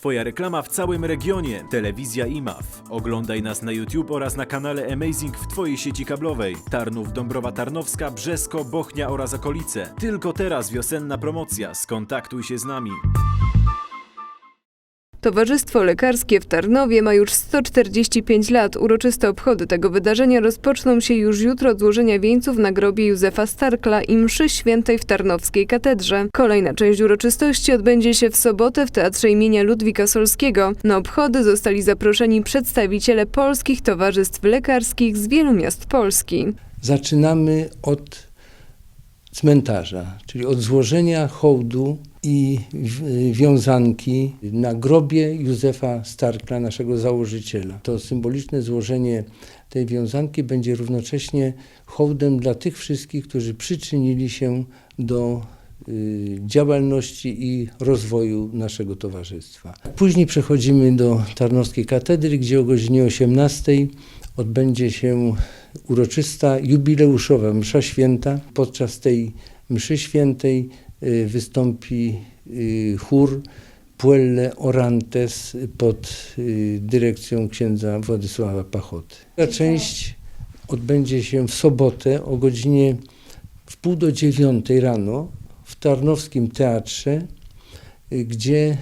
Twoja reklama w całym regionie. Telewizja IMAW. Oglądaj nas na YouTube oraz na kanale Amazing w Twojej sieci kablowej. Tarnów, Dąbrowa Tarnowska, Brzesko, Bochnia oraz okolice. Tylko teraz wiosenna promocja. Skontaktuj się z nami. Towarzystwo Lekarskie w Tarnowie ma już 145 lat. Uroczyste obchody tego wydarzenia rozpoczną się już jutro od złożenia wieńców na grobie Józefa Starkla i mszy świętej w Tarnowskiej Katedrze. Kolejna część uroczystości odbędzie się w sobotę w Teatrze imienia Ludwika Solskiego. Na obchody zostali zaproszeni przedstawiciele polskich towarzystw lekarskich z wielu miast Polski. Zaczynamy od cmentarza, czyli od złożenia hołdu i w- wiązanki na grobie Józefa Starkla, naszego założyciela. To symboliczne złożenie tej wiązanki będzie równocześnie hołdem dla tych wszystkich, którzy przyczynili się do y, działalności i rozwoju naszego towarzystwa. Później przechodzimy do Tarnowskiej Katedry, gdzie o godzinie 18 odbędzie się uroczysta jubileuszowa msza święta. Podczas tej mszy świętej y, wystąpi y, chór Puelle Orantes pod y, dyrekcją księdza Władysława Pachoty. Ta część odbędzie się w sobotę o godzinie w pół do dziewiątej rano w Tarnowskim Teatrze, gdzie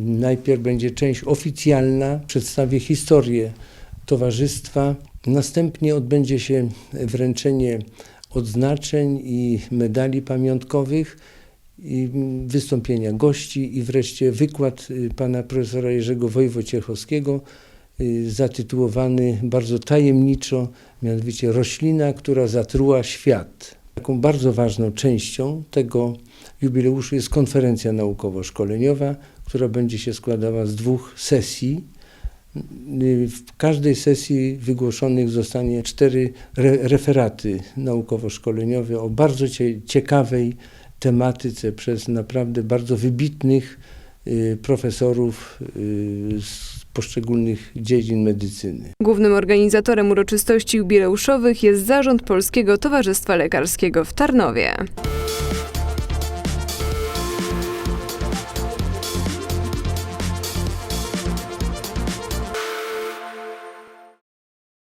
najpierw będzie część oficjalna, przedstawię historię towarzystwa. Następnie odbędzie się wręczenie odznaczeń i medali pamiątkowych, i wystąpienia gości i wreszcie wykład y, pana profesora Jerzego Wojwociechowskiego y, zatytułowany bardzo tajemniczo, mianowicie Roślina, która zatruła świat. Taką bardzo ważną częścią tego jubileuszu jest konferencja naukowo-szkoleniowa, która będzie się składała z dwóch sesji. W każdej sesji wygłoszonych zostanie cztery re referaty naukowo-szkoleniowe o bardzo cie ciekawej tematyce przez naprawdę bardzo wybitnych y, profesorów y, z poszczególnych dziedzin medycyny. Głównym organizatorem uroczystości jubileuszowych jest Zarząd Polskiego Towarzystwa Lekarskiego w Tarnowie.